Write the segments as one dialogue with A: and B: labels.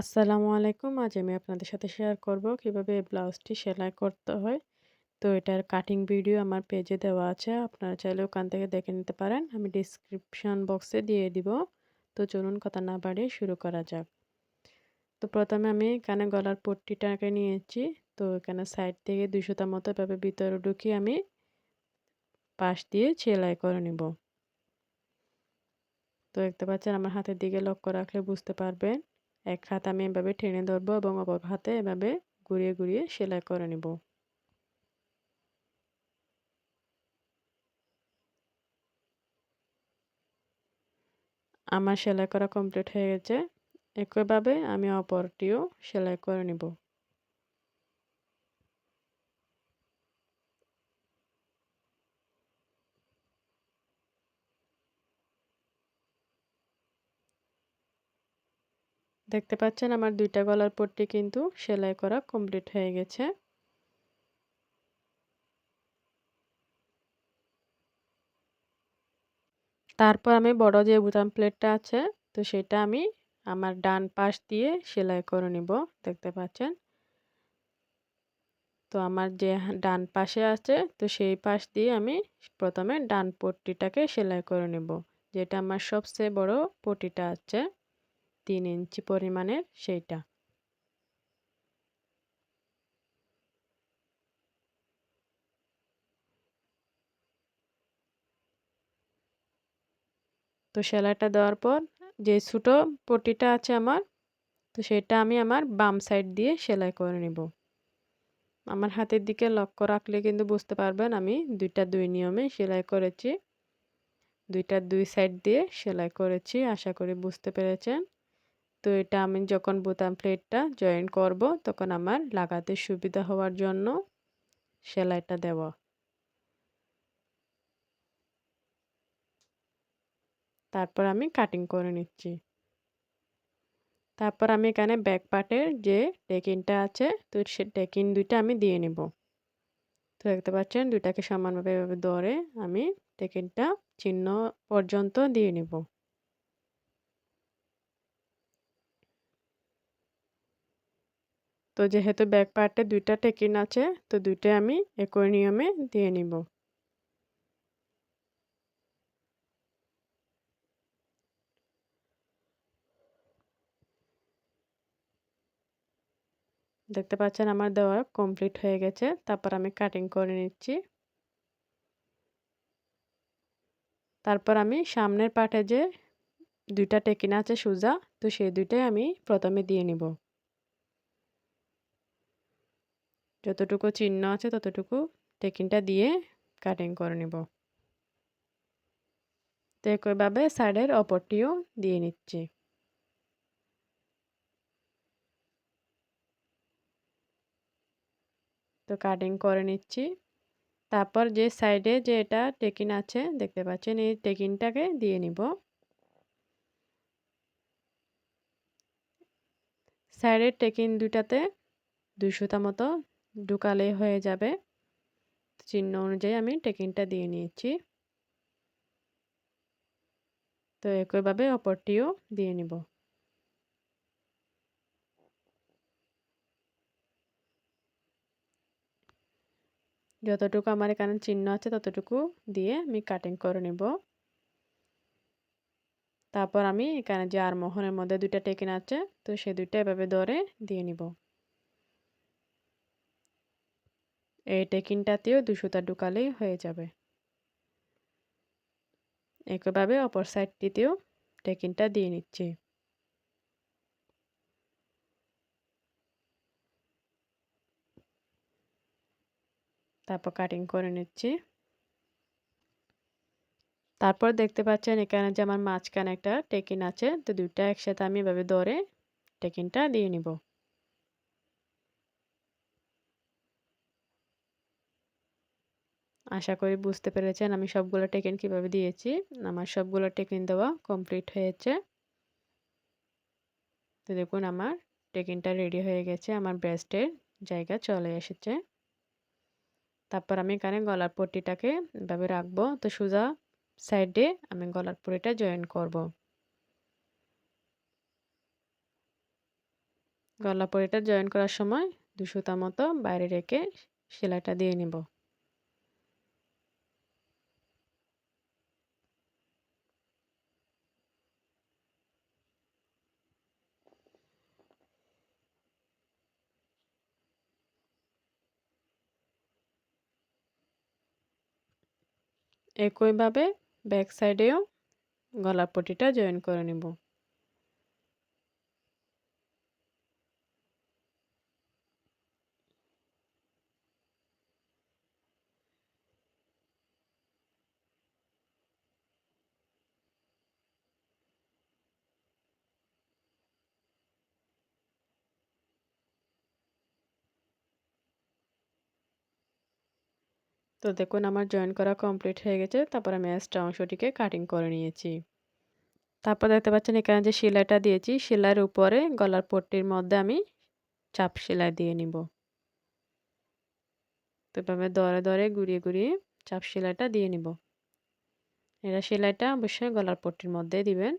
A: আসসালামু আলাইকুম। আজ আমি আপনাদের সাথে শেয়ার করব কীভাবে এই ব্লাউজটি সেলাই করতে হয়। তো এটার কাটিং ভিডিও আমার পেজে দেওয়া আছে। আপনারা চাইলে ওখান থেকে দেখে নিতে পারেন। আমি ডিসক্রিপশন বক্সে দিয়ে দিব। তো চলুন কথা না বাড়িয়ে শুরু করা যাক। তো প্রথমে আমি এখানে গলার পট্টিটাকে নিয়েছি। তো এখানে সাইড থেকে ২০০ মতো এভাবে ভিতরে ঢুকিয়ে আমি পাশ দিয়ে সেলাই করে নিব। তো দেখতে পাচ্ছেন আমার হাতের দিকে লক্ষ্য রাখলে বুঝতে পারবেন। এক হাত আমি এভাবে টেনে ধরবো এবং অপর হাতে এভাবে ঘুরিয়ে ঘুরিয়ে সেলাই করে নিব। আমার সেলাই করা কমপ্লিট হয়ে গেছে। একইভাবে আমি অপরটিও সেলাই করে নিব। দেখতে পাচ্ছেন আমার দুইটা গলার পট্টি কিন্তু সেলাই করা কমপ্লিট হয়ে গেছে। তারপর আমি বড় যে বুতাম প্লেটটা আছে, তো সেটা আমি আমার ডান পাশ দিয়ে সেলাই করে নিব, দেখতে পাচ্ছেন? তো আমার যে ডান পাশে আছে, তো সেই পাশ দিয়ে আমি প্রথমে ডান পট্টিটাকে সেলাই করে নেব, যেটা আমার সবচেয়ে বড় পটিটা আছে। তিন ইঞ্চি পরিমাণের সেইটা। তো সেলাইটা দেওয়ার পর যে ছোটো পটিটা আছে আমার, তো সেটা আমি আমার বাম সাইড দিয়ে সেলাই করে নেব। আমার হাতের দিকে লক্ষ্য রাখলে কিন্তু বুঝতে পারবেন আমি দুইটা দুই নিয়মে সেলাই করেছি। দুইটা দুই সাইড দিয়ে সেলাই করেছি, আশা করি বুঝতে পেরেছেন। তো এটা আমি যখন বোতাম প্লেটটা জয়েন করব, তখন আমার লাগাতে সুবিধা হওয়ার জন্য সেলাইটা দেওয়া তারপর আমি কাটিং করে নিচ্ছি। তারপর আমি এখানে ব্যাক পার্টের যে টেকিনটা আছে, তো সে টেকিন দুইটা আমি দিয়ে নেব। তো দেখতে পাচ্ছেন, দুইটাকে সমানভাবে এভাবে ধরে আমি টেকিনটা চিহ্ন পর্যন্ত দিয়ে নেব। তো যেহেতু ব্যাক পার্টে দুইটা টেকিন আছে, তো দুইটা আমি একই নিয়মে দিয়ে নিব। দেখতে পাচ্ছেন আমার দেওয়া কমপ্লিট হয়ে গেছে, তারপর আমি কাটিং করে নিচ্ছি। তারপর আমি সামনের পাটে যে দুইটা টেকিন আছে সুজা, তো সেই দুইটাই আমি প্রথমে দিয়ে নিব। যতটুকু চিহ্ন আছে ততটুকু টেকিনটা দিয়ে কাটিং করে নেব। তো একইভাবে সাইডের অপরটিও দিয়ে নিচ্ছি। তো কাটিং করে নিচ্ছি। তারপর যে সাইডে যে এটা টেকিন আছে, দেখতে পাচ্ছেন এই টেকিনটাকে দিয়ে নিব। সাইডের টেকিন দুটাতে দুশোটা মতো ঢুকালে হয়ে যাবে। চিহ্ন অনুযায়ী আমি টেকিংটা দিয়ে নিয়েছি। তো একইভাবে অপরটিও দিয়ে নিব। যতটুকু আমার এখানে চিহ্ন আছে ততটুকু দিয়ে আমি কাটিং করে নেব। তারপর আমি এখানে যে আর মোহনের মধ্যে দুইটা টেকিন আছে, তো সে দুইটা এভাবে ধরে দিয়ে নিব। এই টেকিনটাতেও দুশোটা ঢুকালেই হয়ে যাবে। একইভাবে অপর সাইডটিতেও টেকিনটা দিয়ে নিচ্ছি। তারপর কাটিং করে নিচ্ছি। তারপর দেখতে পাচ্ছেন এখানে যে আমার মাঝখানে একটা টেকিন আছে, তো দুইটা একসাথে আমি এভাবে ধরে টেকিনটা দিয়ে নিব। আশা করি বুঝতে পেরেছেন আমি সবগুলো টেকিন কীভাবে দিয়েছি। আমার সবগুলো টেকিন দেওয়া কমপ্লিট হয়েছে। তো দেখুন, আমার টেকিনটা রেডি হয়ে গেছে, আমার ব্রেস্টের জায়গা চলে এসেছে। তারপর আমি এখানে গলার পট্টিটাকে এভাবে রাখব। তো সোজা সাইডে আমি গলার পট্টিটা জয়েন করব। গলা পরিটা জয়েন করার সময় দু সুতা মতো বাইরে রেখে সেলাইটা দিয়ে নিব। একইভাবে ব্যাক সাইডেও গলার পটিটা জয়েন করে নিব। তো দেখুন আমার জয়েন করা কমপ্লিট হয়ে গেছে, তারপর আমি এক্সট্রা অংশটিকে কাটিং করে নিয়েছি। তারপর দেখতে পাচ্ছেন এখানে যে সেলাইটা দিয়েছি, সেলাইয়ের উপরে গলার পট্টির মধ্যে আমি চাপ সেলাই দিয়ে নিব। তো এভাবে দরে দরে ঘুরিয়ে ঘুরিয়ে চাপ সেলাইটা দিয়ে নিব। এটা সেলাইটা অবশ্যই গলার পট্টির মধ্যে দিবেন।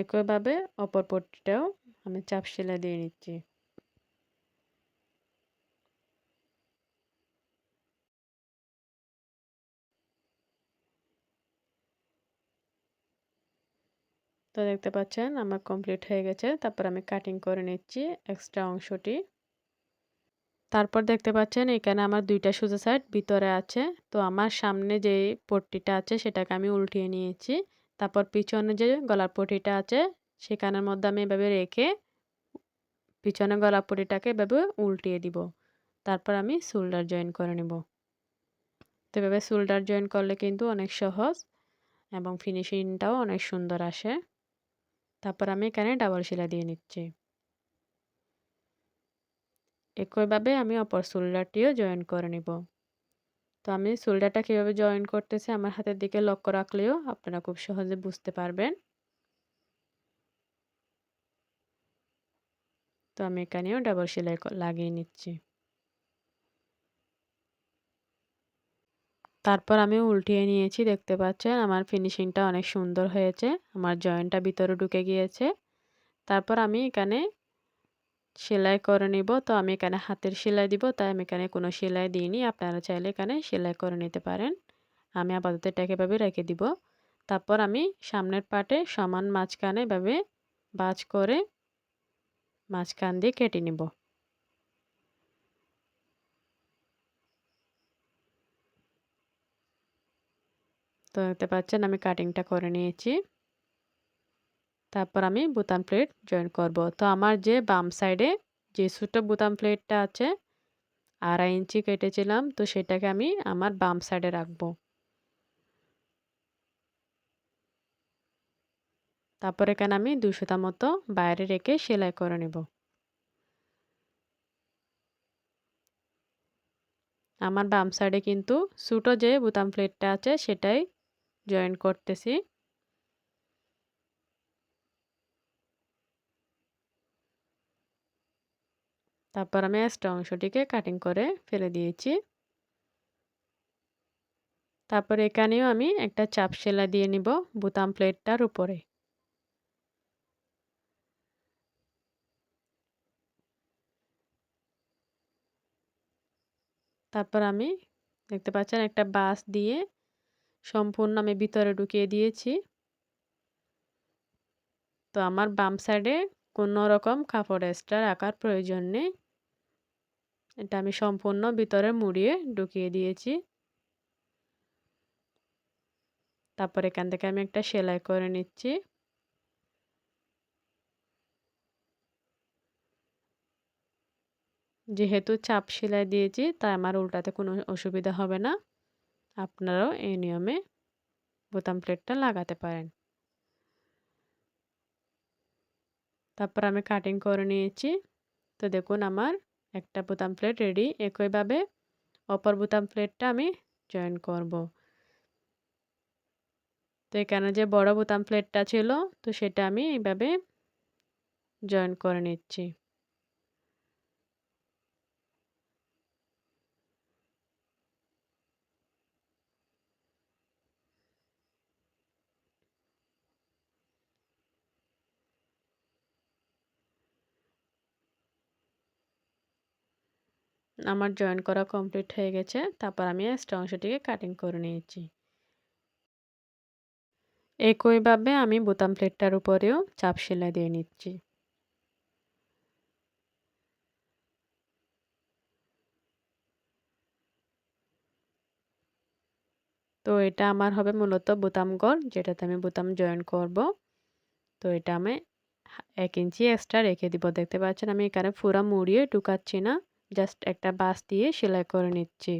A: একইভাবে অপর পট্টিটাও আমি চাপ সেলাই দিয়ে নিচ্ছি। তো দেখতে পাচ্ছেন আমার কমপ্লিট হয়ে গেছে, তারপর আমি কাটিং করে নিচ্ছি এক্সট্রা অংশটি। তারপর দেখতে পাচ্ছেন এখানে আমার দুইটা সুজা সাইড ভিতরে আছে, তো আমার সামনে যে পট্টিটা আছে সেটাকে আমি উল্টিয়ে নিয়েছি। তারপর পিছনে যে গলার পটিটা আছে, সেখানের মধ্যে আমি এভাবে রেখে পিছনে গলা পটিটাকে এভাবে উল্টিয়ে দিব। তারপর আমি শোল্ডার জয়েন করে নেব। তো এভাবে শোল্ডার জয়েন করলে কিন্তু অনেক সহজ এবং ফিনিশিংটাও অনেক সুন্দর আসে। তারপর আমি এখানে ডাবল সেলাই দিয়ে নিচ্ছি। একইভাবে আমি অপর শোল্ডারটিও জয়েন করে নিব। তো আমি সোল্ডারটা কীভাবে জয়েন করতেছি আমার হাতের দিকে লক্ষ্য রাখলেও আপনারা খুব সহজে বুঝতে পারবেন। তো আমি এখানেও ডাবল সেলাই লাগিয়ে নিচ্ছি। তারপর আমি উল্টিয়ে নিয়েছি, দেখতে পাচ্ছেন আমার ফিনিশিংটা অনেক সুন্দর হয়েছে, আমার জয়েন্টটা ভিতরে ঢুকে গিয়েছে। তারপর আমি এখানে সেলাই করে নিব। তো আমি এখানে হাতের সেলাই দিব, তাই আমি এখানে কোনো সেলাই দিইনি। আপনারা চাইলে এখানে সেলাই করে নিতে পারেন। আমি আপাতত এটাকে এভাবে রেখে দিব। তারপর আমি সামনের পাটে সমান মাঝখানে এভাবে বাজ করে মাঝখান দিয়ে কেটে নিব। তো দেখতে পাচ্ছেন আমি কাটিংটা করে নিয়েছি। তারপর আমি বোতাম প্লেট জয়েন করব। তো আমার যে বাম সাইডে যে ছোটো বোতাম প্লেটটা আছে, আড়াই ইঞ্চি কেটেছিলাম, তো সেটাকে আমি আমার বাম সাইডে রাখব। তারপর এখানে আমি দুশোটা মতো বাইরে রেখে সেলাই করে নেব। আমার বাম সাইডে কিন্তু ছোটো যে বোতাম প্লেটটা আছে, সেটাই জয়েন করতেছি। তারপর আমি এক্সট্রা অংশটিকে কাটিং করে ফেলে দিয়েছি। তারপর এখানেও আমি একটা চাপ সেলা দিয়ে নিব বুতাম প্লেটটার উপরে। তারপর আমি দেখতে পাচ্ছেন একটা বাস দিয়ে সম্পূর্ণ আমি ভিতরে ঢুকিয়ে দিয়েছি। তো আমার বাম সাইডে কোনো রকম কাপড় এক্সট্রা রাখার প্রয়োজন নেই। এটা আমি সম্পূর্ণ ভিতরে মুড়িয়ে ঢুকিয়ে দিয়েছি। তারপর এখান থেকে আমি একটা সেলাই করে নিচ্ছি। যেহেতু চাপ সেলাই দিয়েছি, তাই আমার উল্টাতে কোনো অসুবিধা হবে না। আপনারাও এই নিয়মে বোতাম প্লেটটা লাগাতে পারেন। তারপর আমি কাটিং করে নিয়েছি। তো দেখুন আমার একটা বোতাম প্লেট রেডি। একইভাবে অপর বোতাম প্লেটটা আমি জয়েন করব। তো এখানে যে বড় বোতাম প্লেটটা ছিল, তো সেটা আমি এইভাবে জয়েন করে নিচ্ছি। আমার জয়েন করা কমপ্লিট হয়ে গেছে, তারপর আমি এক্সট্রা অংশটিকে কাটিং করে নিয়েছি। একইভাবে আমি বোতাম প্লেটটার উপরেও চাপ সেলাই দিয়ে নিচ্ছি। তো এটা আমার হবে মূলত বোতাম গড়, যেটাতে আমি বোতাম জয়েন করব। তো এটা আমি এক ইঞ্চি এক্সট্রা রেখে দিব। দেখতে পাচ্ছেন আমি এখানে পুরো মুড়িয়ে ঢুকাচ্ছি না। জাস্ট একটা বাস দিয়ে সেলাই করে নিচ্ছি।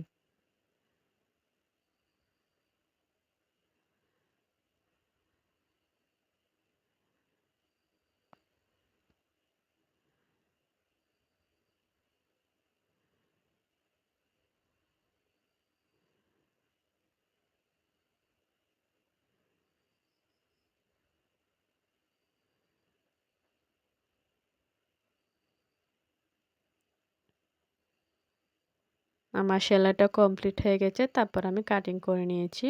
A: আমার সেলাইটা কমপ্লিট হয়ে গেছে, তারপর আমি কাটিং করে নিয়েছি।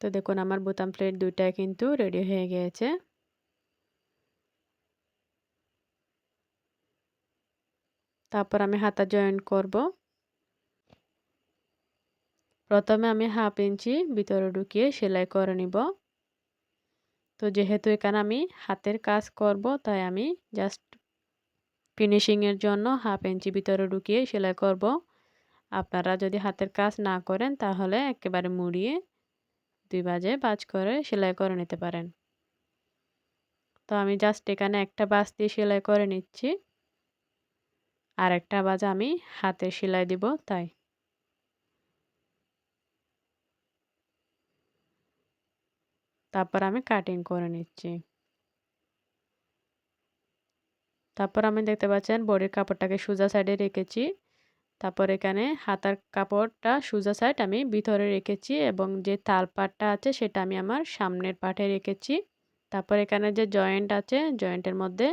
A: তো দেখুন, আমার বোতাম প্লেট দুইটাই কিন্তু রেডি হয়ে গিয়েছে তারপর আমি হাতা জয়েন করব। প্রথমে আমি হাফ ইঞ্চি ভিতরে ঢুকিয়ে সেলাই করে নিব। তো যেহেতু এখানে আমি হাতের কাজ করব, তাই আমি জাস্ট ফিনিশিংয়ের জন্য হাফ ইঞ্চি ভিতরে ঢুকিয়ে সেলাই করব। আপনারা যদি হাতের কাজ না করেন তাহলে একেবারে মুড়িয়ে দুই বাজে বাজ করে সেলাই করে নিতে পারেন। তো আমি জাস্ট এখানে একটা বাজ দিয়ে সেলাই করে নিচ্ছি। আর একটা বাজ আমি হাতে সেলাই দিব, তাই। তারপর আমি কাটিং করে নিচ্ছি। তারপর আমি দেখতে পাচ্ছেন বডির কাপড়টাকে সোজা সাইডে রেখেছি। তারপর এখানে হাতার কাপড়টা সোজা সাইড আমি ভিতরে রেখেছি এবং যে তাল পাটটা আছে সেটা আমি আমার সামনের পাটে রেখেছি। তারপর এখানে যে জয়েন্ট আছে জয়েন্টের মধ্যে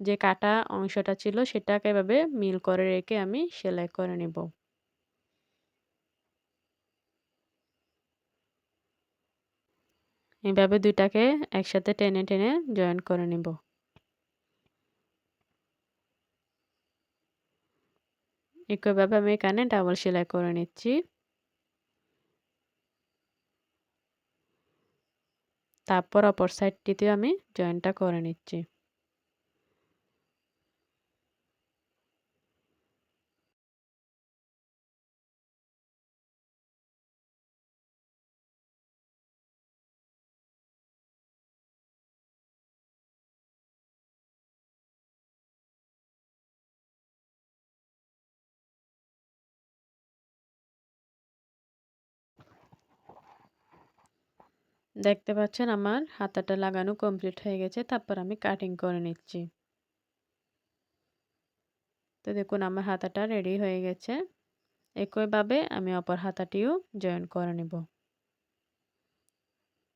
A: যে কাটা অংশটা ছিল সেটাকে এভাবে মিল করে রেখে আমি সেলাই করে নেব। এভাবে দুইটাকে একসাথে টেনে টেনে জয়েন করে নেব। একইভাবে আমি এখানে ডাবল সেলাই করে নিচ্ছি। তারপর অপর সাইডটিতে আমি জয়েন্টটা করে নিচ্ছি। দেখতে পাচ্ছেন আমার হাতাটা লাগানো কমপ্লিট হয়ে গেছে, তারপর আমি কাটিং করে নিচ্ছি। তো দেখুন আমার হাতাটা রেডি হয়ে গেছে। একইভাবে আমি অপর হাতাটিও জয়েন করে নিব।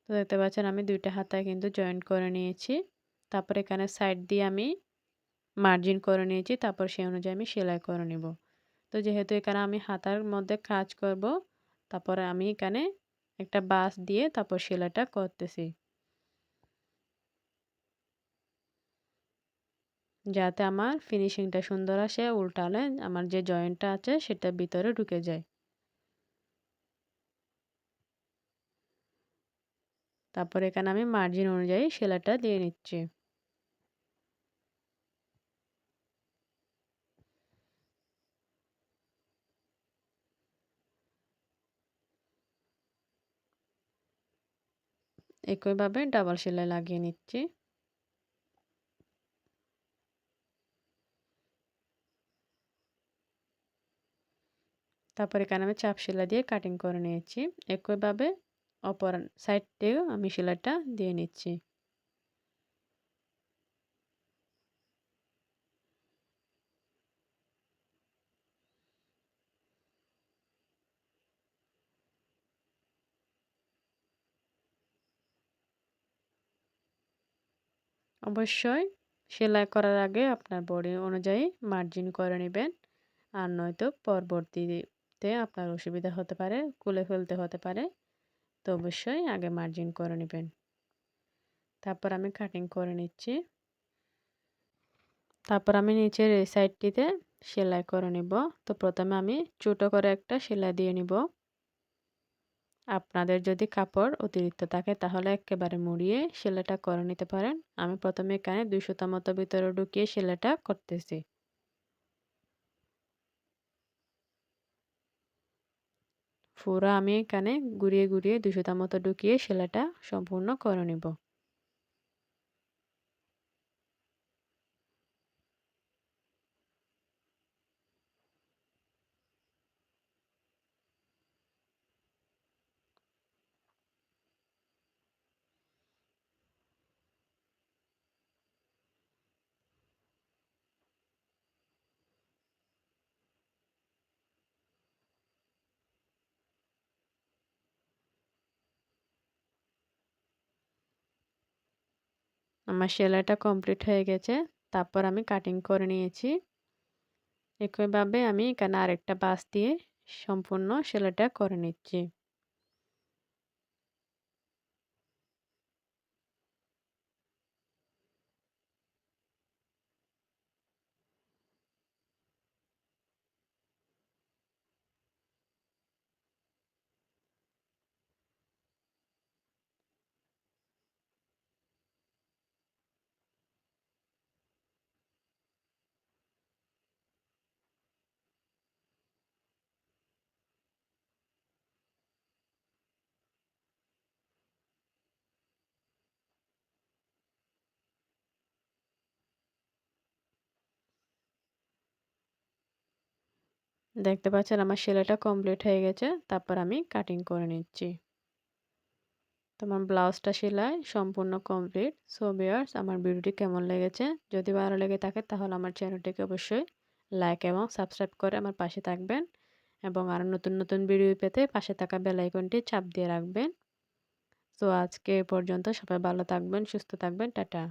A: তো দেখতে পাচ্ছেন আমি দুইটা হাতায় কিন্তু জয়েন করে নিয়েছি। তারপর এখানে সাইড দিয়ে আমি মার্জিন করে নিয়েছি, তারপর সেই অনুযায়ী আমি সেলাই করে নিব। তো যেহেতু এখানে আমি হাতার মধ্যে কাজ করব, তারপরে আমি এখানে একটা বাস দিয়ে তারপর সেলাইটা করতেছি। যাতে আমার ফিনিশিংটা সুন্দর আসে, উল্টালে আমার যে জয়েন্টটা আছে সেটা ভিতরে ঢুকে যায়। তারপর এখানে আমি মার্জিন অনুযায়ী সেলাইটা দিয়ে নিচ্ছি। একইভাবে ডাবল সেলাই লাগিয়ে নিচ্ছি। তারপর এখানে আমি চাপ সেলাই দিয়ে কাটিং করে নিয়েছি। একইভাবে অপর সাইডটিও আমি সেলাইটা দিয়ে নিচ্ছি। অবশ্যই সেলাই করার আগে আপনার বডি অনুযায়ী মার্জিন করে নেবেন। আর নয়তো পরবর্তীতে আপনার অসুবিধা হতে পারে, খুলে ফেলতে হতে পারে, তো অবশ্যই আগে মার্জিন করে নেবেন। তারপর আমি কাটিং করে নিচ্ছি। তারপর আমি নিচের এই সাইডটিতে সেলাই করে নিব। তো প্রথমে আমি ছোটো করে একটা সেলাই দিয়ে নিব। আপনাদের যদি কাপড় অতিরিক্ত থাকে, তাহলে একেবারে মুড়িয়ে সেলাইটা করে নিতে পারেন। আমি প্রথমে এখানে দুইশোটা মতো ভিতরে ঢুকিয়ে সেলাইটা করতেছি। পুরো আমি এখানে ঘুরিয়ে ঘুরিয়ে দুশোটার মতো ঢুকিয়ে সেলাইটা সম্পূর্ণ করে নিব। আমার সেলাইটা কমপ্লিট হয়ে গেছে। তারপর আমি কাটিং করে নিয়েছি। একইভাবে আমি এখানে আরেকটা বাস দিয়ে সম্পূর্ণ সেলাইটা করে নিচ্ছি। দেখতে পাচ্ছেন আমার সেলাইটা কমপ্লিট হয়ে গেছে, তারপর আমি কাটিং করে নিচ্ছি। তোমার ব্লাউজটা সেলাই সম্পূর্ণ কমপ্লিট সো বিয়ার্স আমার ভিডিওটি কেমন লেগেছে? যদি ভালো লেগে থাকে, তাহলে আমার চ্যানেলটিকে অবশ্যই লাইক এবং সাবস্ক্রাইব করে আমার পাশে থাকবেন এবং আরও নতুন নতুন ভিডিও পেতে পাশে থাকা বেলাইকনটি চাপ দিয়ে রাখবেন। তো আজকে পর্যন্ত সবাই ভালো থাকবেন, সুস্থ থাকবেন, টাটা।